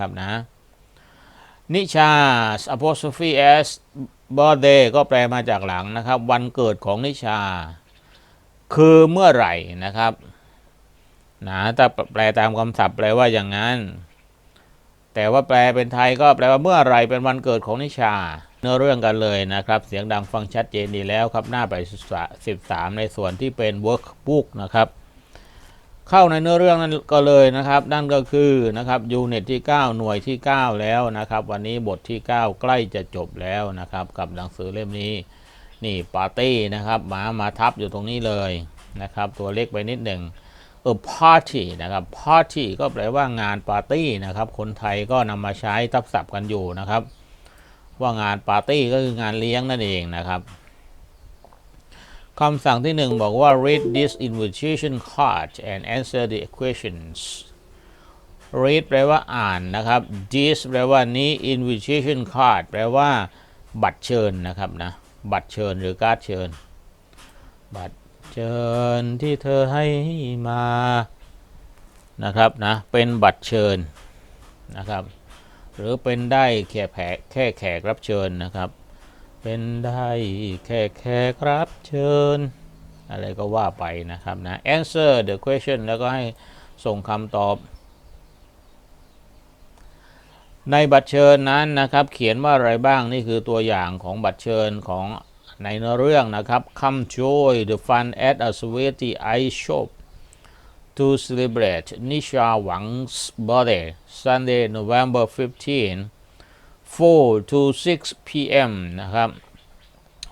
นะครับนะนิชา apostrophe s birthday ก็แปลมาจากหลังนะครับ วันเกิดของนิชา คือเมื่อไหร่นะครับนะถ้าแปลตามคำศัพท์แปลว่าอย่างนั้น แต่ว่าแปลเป็นไทยก็แปลว่าเมื่อไหร่เป็นวันเกิดของนิชา เนื้อเรื่องกันเลยนะครับ เสียงดังฟังชัดเจนดีแล้วครับ หน้าไป13ในส่วนที่เป็น workbook นะครับ เข้าในเนื้อเรื่องนั้นก็เลยนะครับ นั่นก็คือนะครับยูนิตที่ 9 หน่วยที่ 9 แล้วนะครับ วันนี้บทที่ 9 ใกล้จะจบแล้วนะครับ กับหนังสือเล่มนี้นี่ปาร์ตี้นะครับหมามาทับอยู่ตรงนี้เลยนะครับ ตัวเล็กไปนิดหนึ่งเออ party นะครับ party ก็แปลว่างานปาร์ตี้นะครับ คนไทยก็นำมาใช้ทับศัพท์กันอยู่นะครับ ว่างานปาร์ตี้ก็คืองานเลี้ยงนั่นเองนะครับ คำสั่งที่หนึ่งบอกว่า read this invitation card and answer the questions read แปลว่าอ่านนะครับ this แปลว่านี้ invitation card แปลว่า บัตรเชิญนะครับนะ บัตรเชิญหรือการ์ดเชิญ บัตรเชิญที่เธอให้มานะครับนะ เป็นบัตรเชิญนะครับ หรือเป็นได้แค่แขกแค่แขกรับเชิญนะครับ เป็นได้แค่แขกรับเชิญ อะไรก็ว่าไปนะครับนะ answer the question แล้วก็ให้ส่งคำตอบ ในบัตรเชิญนั้นนะครับ เขียนว่าอะไรบ้างนี่คือตัวอย่างของบัตรเชิญของในเนื้อเรื่องนะครับ Come join the fun at a sweetie ice shop to celebrate Nisha Wang's birthday Sunday November 15 4 to 6 p.m. นะครับ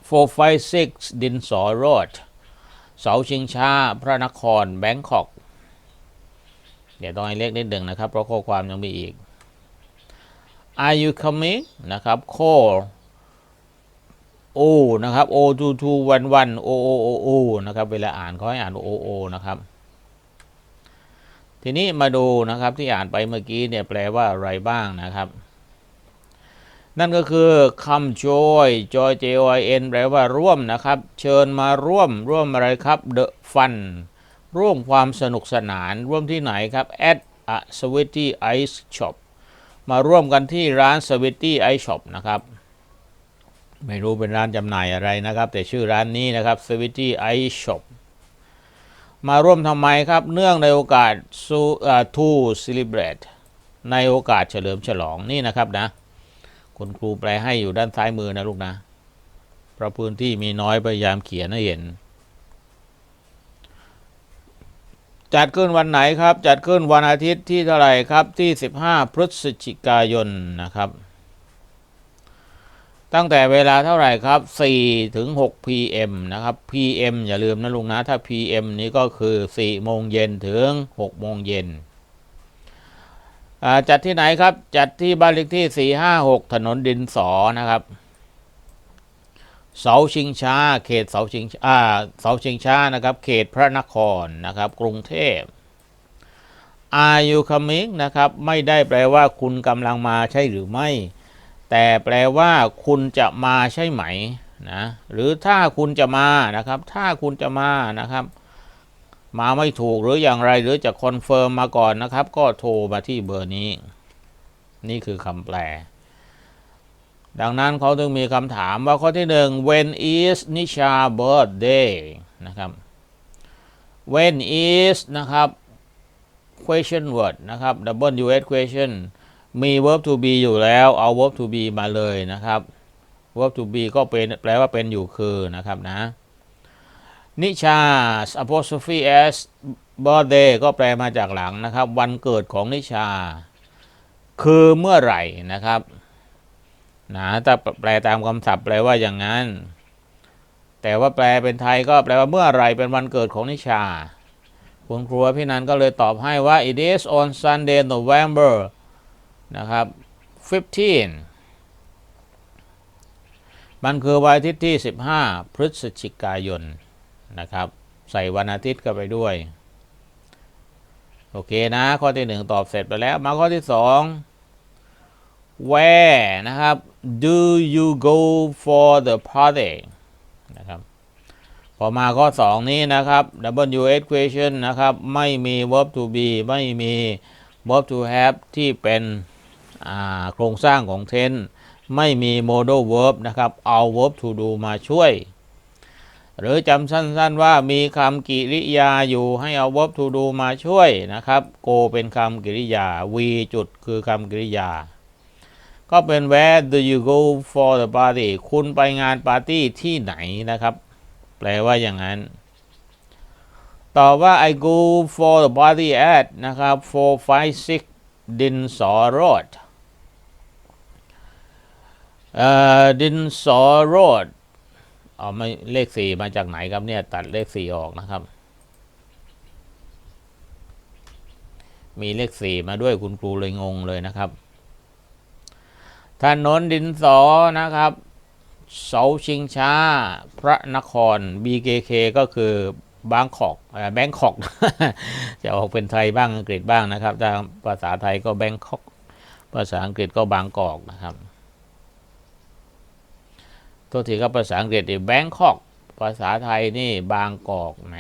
456 ดินสอโรดเสาชิงช้าพระนครแบงคอก เดี๋ยวต้องให้เล็กนิดหนึ่งนะครับ เพราะข้อความยังมีอีก Are you coming นะครับ call O นะครับ O 2 2 1 1 O O O O นะครับ เวลาอ่านเขาให้อ่าน O O นะครับ ทีนี้มาดูนะครับที่อ่านไปเมื่อกี้เนี่ยแปลว่าอะไรบ้างนะครับ นั่นก็คือ come joy joy J O I N แปลว่าร่วมนะครับ เชิญมาร่วมร่วมอะไรครับ the fun ร่วมความสนุกสนานร่วมที่ไหนครับ at a sweetie ice shop มาร่วมกันที่ร้าน sweetie ice shop นะครับไม่รู้เป็นร้านจำหน่ายอะไรนะครับ แต่ชื่อร้านนี้นะครับ sweetie ice shop มาร่วมทำไมครับ เนื่องในโอกาส to celebrate ในโอกาสเฉลิมฉลองนี่นะครับนะ คุณครูแปลให้อยู่ด้านซ้ายมือนะลูกนะ เพราะพื้นที่มีน้อยพยายามเขียนให้เห็น จัดขึ้นวันไหนครับ จัดขึ้นวันอาทิตย์ที่เท่าไหร่ครับที่ 15 พฤศจิกายนนะครับ ตั้งแต่เวลาเท่าไหร่ครับ4ถึง6 PM นะครับ PM อย่าลืมนะลุงนะ ถ้า PM นี้ก็คือ 4 โมงเย็นถึง 6 โมงเย็น จัดที่ไหนครับ จัดที่บ้านเลขที่ 456 ถนนดินสอนะครับ เสาชิงช้า เขตเสาชิงอ่าเสาชิงช้านะครับ เขตพระนครนะครับ กรุงเทพ Are you coming นะครับ ไม่ได้แปลว่าคุณกำลังมาใช่หรือไม่ แต่แปลว่าคุณจะมาใช่ไหมนะ หรือถ้าคุณจะมานะครับ ถ้าคุณจะมานะครับ มาไม่ถูกหรืออย่างไรหรือจะคอนเฟิร์มมาก่อนนะครับ ก็โทรมาที่เบอร์นี้ นี่คือคำแปล ดังนั้นเขาถึงมีคำถามว่าข้อที่หนึ่ง when is Nisha birthday นะครับ when is นะครับ question word นะครับ W S question มี verb to be อยู่แล้ว เอา verb to be มาเลยนะครับ verb to be ก็เป็นแปลว่าเป็นอยู่คือนะครับนะ นิชา apostrophe s birthday ก็แปลมาจากหลังนะครับ วันเกิดของนิชา คือเมื่อไหร่นะครับนะถ้าแปลตามคำศัพท์แปลว่าอย่างนั้น แต่ว่าแปลเป็นไทยก็แปลว่าเมื่อไหร่เป็นวันเกิดของนิชา คุณครูพี่นันก็เลยตอบให้ว่า it is on Sunday November นะครับ 15 มันคือวันอาทิตย์ที่ 15 พฤศจิกายน นะครับ ใส่วันอาทิตย์เข้าไปด้วย โอเคนะ ข้อที่หนึ่งตอบเสร็จไปแล้ว มาข้อที่สอง where นะครับ do you go for the party นะครับพอมาข้อ 2 นี้นะครับ W H question นะครับ ไม่มี verb to be ไม่มี verb to have ที่เป็นโครงสร้างของ tense ไม่มี modal verb นะครับ เอา verb to do มาช่วย หรือจำสั้นๆว่ามีคำกริยาอยู่ให้เอา verb to do มาช่วยนะครับ go เป็นคำกริยา we จุดคือคำกริยา ก็เป็น where do you go for the party คุณไปงานปาร์ตี้ที่ไหนนะครับ แปลว่าอย่างนั้น ต่อว่า I go for the party at นะครับ456ดินสอโรดเอ่อดินสอโรด เอาไม่เลขสี่มาจากไหนครับเนี่ย ตัดเลขสี่ออกนะครับ มีเลขสี่มาด้วยคุณครูเลยงงเลยนะครับถนนดินสอนะครับ เสาชิงช้า พระนคร BKK ก็คือบางกอกแบงคอก จะออกเป็นไทยบ้างอังกฤษบ้างนะครับถ้าภาษาไทยก็แบงคอก ภาษาอังกฤษก็บางกอกนะครับ โทษทีครับภาษาอังกฤษนี่แบงคอกภาษาไทยนี่บางกอกแหม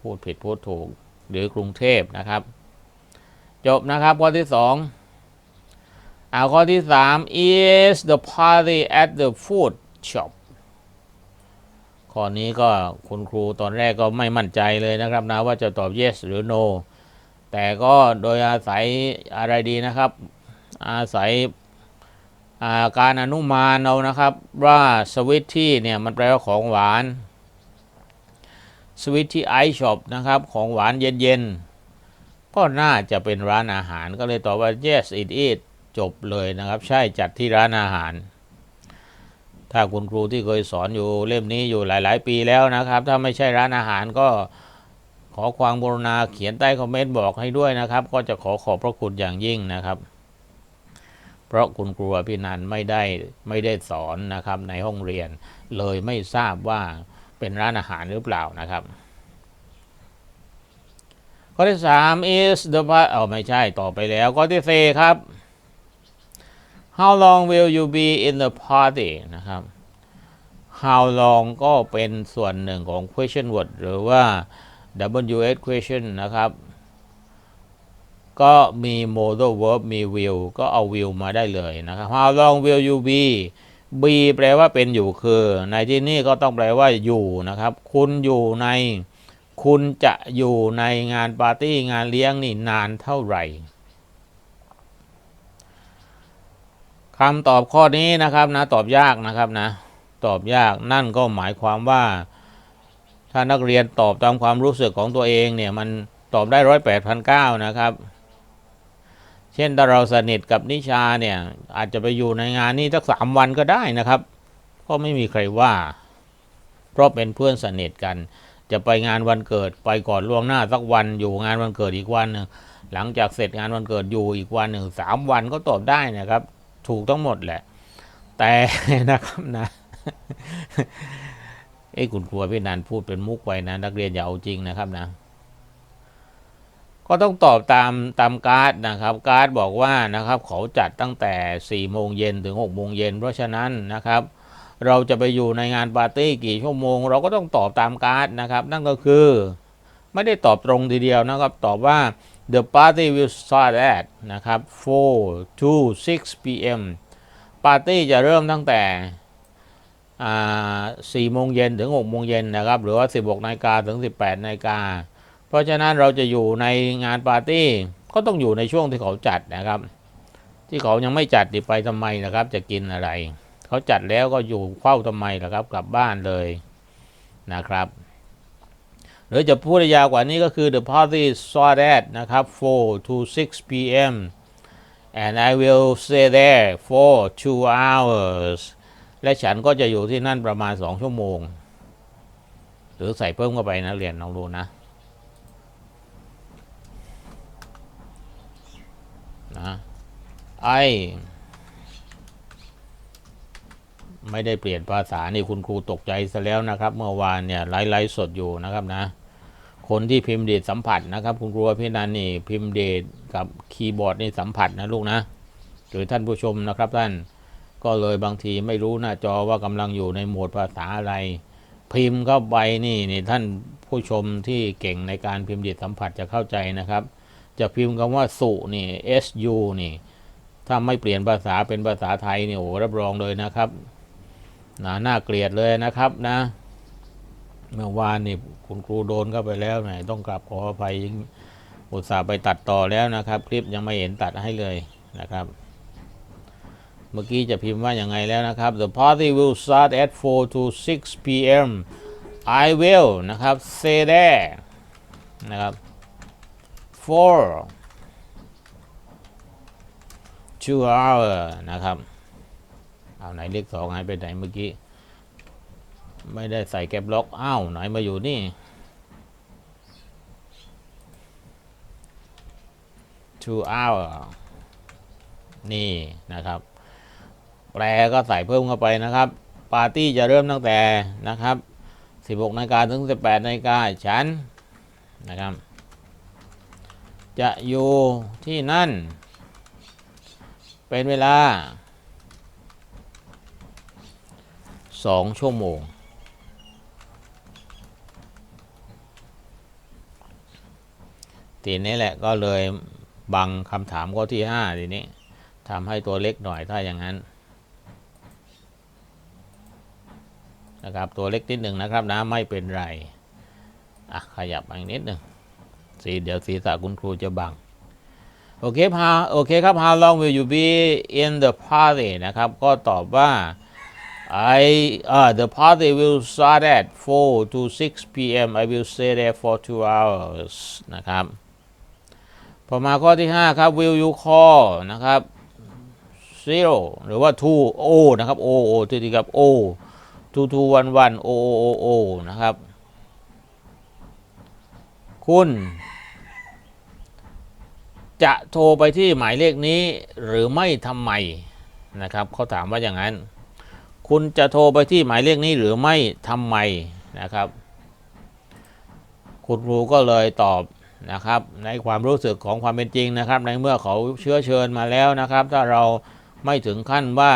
พูดผิดพูดถูก หรือกรุงเทพนะครับ จบนะครับข้อที่สองเอาข้อที่สาม is the party at the food shop ข้อนี้ก็คุณครูตอนแรกก็ไม่มั่นใจเลยนะครับนะว่าจะตอบ yes หรือ no แต่ก็โดยอาศัยอะไรดีนะครับ อาศัย การอนุมานเอานะครับ ว่าสวิตที่เนี่ยมันแปลว่าของหวานสวิตที่ไอช็อปนะครับของหวานเย็นๆ ก็น่าจะเป็นร้านอาหารก็เลยตอบว่า yes it is จบเลยนะครับ ใช่จัดที่ร้านอาหาร ถ้าคุณครูที่เคยสอนอยู่เล่มนี้อยู่หลาย ๆ ปีแล้วนะครับ ถ้าไม่ใช่ร้านอาหารก็ขอความกรุณาเขียนใต้คอมเมนต์บอกให้ด้วยนะครับ ก็จะขอขอบพระคุณอย่างยิ่งนะครับ เพราะคุณครูอภินันไม่ได้ไม่ได้สอนนะครับในห้องเรียน เลยไม่ทราบว่าเป็นร้านอาหารหรือเปล่านะครับข้อที่3 is the part เอาไม่ใช่ต่อไปแล้วข้อที่4ครับ how long will you be in the party นะครับ how long ก็เป็นส่วนหนึ่งของ question word หรือว่า WH question นะครับ ก็มี modal verb มี will ก็เอา will มาได้เลยนะครับ how long will you be be แปลว่าเป็นอยู่คือ ในที่นี้ก็ต้องแปลว่าอยู่นะครับ คุณอยู่ใน คุณจะอยู่ในงานปาร์ตี้งานเลี้ยงนี่นานเท่าไหร่คำตอบข้อนี้นะครับนะตอบยากนะครับนะตอบยากนั่นก็หมายความว่า ถ้านักเรียนตอบตามความรู้สึกของตัวเองเนี่ยมันตอบได้ร้อยแปดพันเก้านะครับ เช่นถ้าเราสนิทกับนิชาเนี่ย อาจจะไปอยู่ในงานนี้สักสามวันก็ได้นะครับ ก็ไม่มีใครว่า เพราะเป็นเพื่อนสนิทกัน จะไปงานวันเกิดไปก่อนล่วงหน้าสักวันอยู่งานวันเกิดอีกวันหนึ่งหลังจากเสร็จงานวันเกิดอยู่อีกวันหนึ่งสามวันก็ตอบได้นะครับ ถูกทั้งหมดแหละ แต่นะครับนะเอ้คุณครูพี่นันพูดเป็นมุกไปนะ นักเรียนอย่าเอาจริงนะครับนะ ก็ต้องตอบตามตามการ์ดนะครับ การ์ดบอกว่านะครับเขาจัดตั้งแต่4ี่โมงเย็นถึง6กโมงเย็นเพราะฉะนั้นนะครับ เราจะไปอยู่ในงานปาร์ตี้กี่ชั่วโมง เราก็ต้องตอบตามการ์ดนะครับ นั่นก็คือ ไม่ได้ตอบตรงทีเดียวนะครับ ตอบว่า the party will start at นะครับ4 to 6 p.m. ปาร์ตี้จะเริ่มตั้งแต่สี่โมงเย็นถึง6โมงเย็นนะครับ หรือว่า 16นาฬิกาถึง 18นาฬิกา เพราะฉะนั้นเราจะอยู่ในงานปาร์ตี้ก็ต้องอยู่ในช่วงที่เขาจัดนะครับ ที่เขายังไม่จัดดิไปทำไมนะครับ จะกินอะไร เขาจัดแล้วก็อยู่เฝ้าทำไมล่ะครับ กลับบ้านเลยนะครับ หรือจะพูดยาวกว่านี้ก็คือ the party started นะครับ 4 to 6 p.m. and I will stay there for two hours และฉันก็จะอยู่ที่นั่นประมาณ 2 ชั่วโมง หรือใส่เพิ่มเข้าไปนะเรียนลองดูนะ นะไอไม่ได้เปลี่ยนภาษานี่คุณครูตกใจซะแล้วนะครับ เมื่อวานเนี่ยไลฟ์ไลฟ์สดอยู่นะครับนะ คนที่พิมพ์เดทสัมผัสนะครับ คุณครูพี่นันนี่พิมพ์เดทกับคีย์บอร์ดนี่สัมผัสนะลูกนะหรือท่านผู้ชมนะครับท่านก็เลยบางทีไม่รู้หน้าจอว่ากำลังอยู่ในโหมดภาษาอะไร พิมพ์เข้าไปนี่นี่ท่านผู้ชมที่เก่งในการพิมพ์เดทสัมผัสจะเข้าใจนะครับ จะพิมพ์คำว่าสุนี่ su นี่ ถ้าไม่เปลี่ยนภาษาเป็นภาษาไทยเนี่ยโอ้รับรองเลยนะครับน,น่าเกลียดเลยนะครับนะ เมื่อวานนี่คุณครูโดนเข้าไปแล้วไหนต้องกลับขออภัยยังอุตส่าห์ไปตัดต่อแล้วนะครับ คลิปยังไม่เห็นตัดให้เลยนะครับ เมื่อกี้จะพิมพ์ว่าอย่างไงแล้วนะครับ The party will start at 4 to 6 p.m. I will นะครับ say there นะครับ for two hour นะครับ เอาไหนเลขสองหายไปไหนเมื่อกี้ ไม่ได้ใส่แก็บล็อก อ้าว ไหนมาอยู่นี่ two hour นี่นะครับ แปลก็ใส่เพิ่มเข้าไปนะครับ ปาร์ตี้จะเริ่มตั้งแต่นะครับ 16นาฬิกาถึง 18นาฬิกาฉันนะครับ จะอยู่ที่นั่น เป็นเวลา2ชั่วโมง ทีนี้แหละก็เลยบังคำถามข้อที่5ทีนี้ทำให้ตัวเล็กหน่อยถ้าอย่างนั้นนะครับตัวเล็กนิดหนึ่งนะครับนะไม่เป็นไรอะขยับอีกนิดหนึ่ง สีเดี๋ยวศีรษะคุณครูจะบังโอเคพาโอเคครับ how long will you be in the party นะครับ ก็ตอบว่า I uh, the party will start at 4 to 6 p.m. I will stay there for two hours นะครับพอมาข้อที่ 5 ครับ will you call นะครับ zero หรือว่า two o นะครับ o o ที่ดีครับ o two two one one o o o o นะครับ คุณ จะโทรไปที่หมายเลขนี้หรือไม่ทำไมนะครับเขาถามว่าอย่างนั้น คุณจะโทรไปที่หมายเลขนี้หรือไม่ทำไมนะครับ คุณครูก็เลยตอบนะครับ ในความรู้สึกของความเป็นจริงนะครับ ในเมื่อเขาเชื้อเชิญมาแล้วนะครับ ถ้าเราไม่ถึงขั้นว่า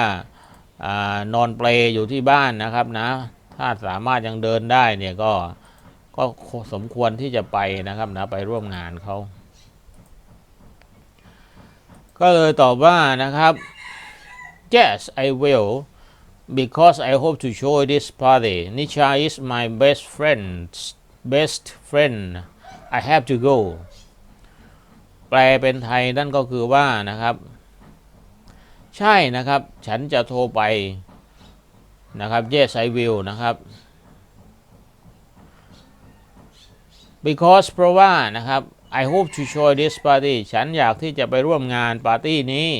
อนอนเปลอยู่ที่บ้านนะครับนะ ถ้าสามารถยังเดินได้เนี่ยก็ก็สมควรที่จะไปนะครับนะไปร่วมงานเขา ก็เลยตอบว่านะครับ yes I will because I hope to show this party Nisha is my best friend best friend I have to go แปลเป็นไทยนั่นก็คือว่านะครับ ใช่นะครับ ฉันจะโทรไปนะครับ yes I will นะครับ because เพราะว่านะครับ I hope to join this party ฉันอยากที่จะไปร่วมงานปาร์ตี้นี้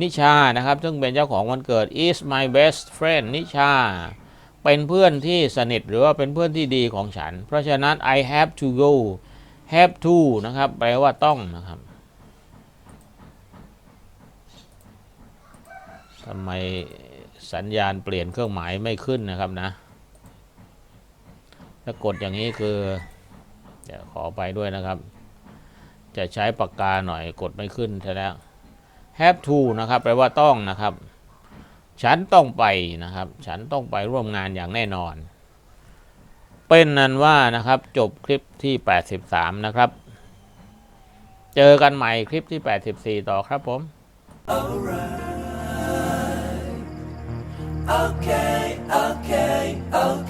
นิชานะครับ ซึ่งเป็นเจ้าของวันเกิด is my best friend นิชา เป็นเพื่อนที่สนิทหรือว่าเป็นเพื่อนที่ดีของฉัน เพราะฉะนั้น I have to go have to นะครับ แปลว่าต้องนะครับทำไมสัญญาณเปลี่ยนเครื่องหมายไม่ขึ้นนะครับนะ ถ้ากดอย่างนี้คือ เดี๋ยวขอไปด้วยนะครับ จะใช้ปากกาหน่อยกดไม่ขึ้นใช่แล้ว have to นะครับแปลว่าต้องนะครับ ฉันต้องไปนะครับ ฉันต้องไปร่วมงานอย่างแน่นอน เป็นนั้นว่านะครับจบคลิปที่ 83 นะครับ เจอกันใหม่คลิปที่ 84 ต่อครับผม Alright. Okay, okay, okay.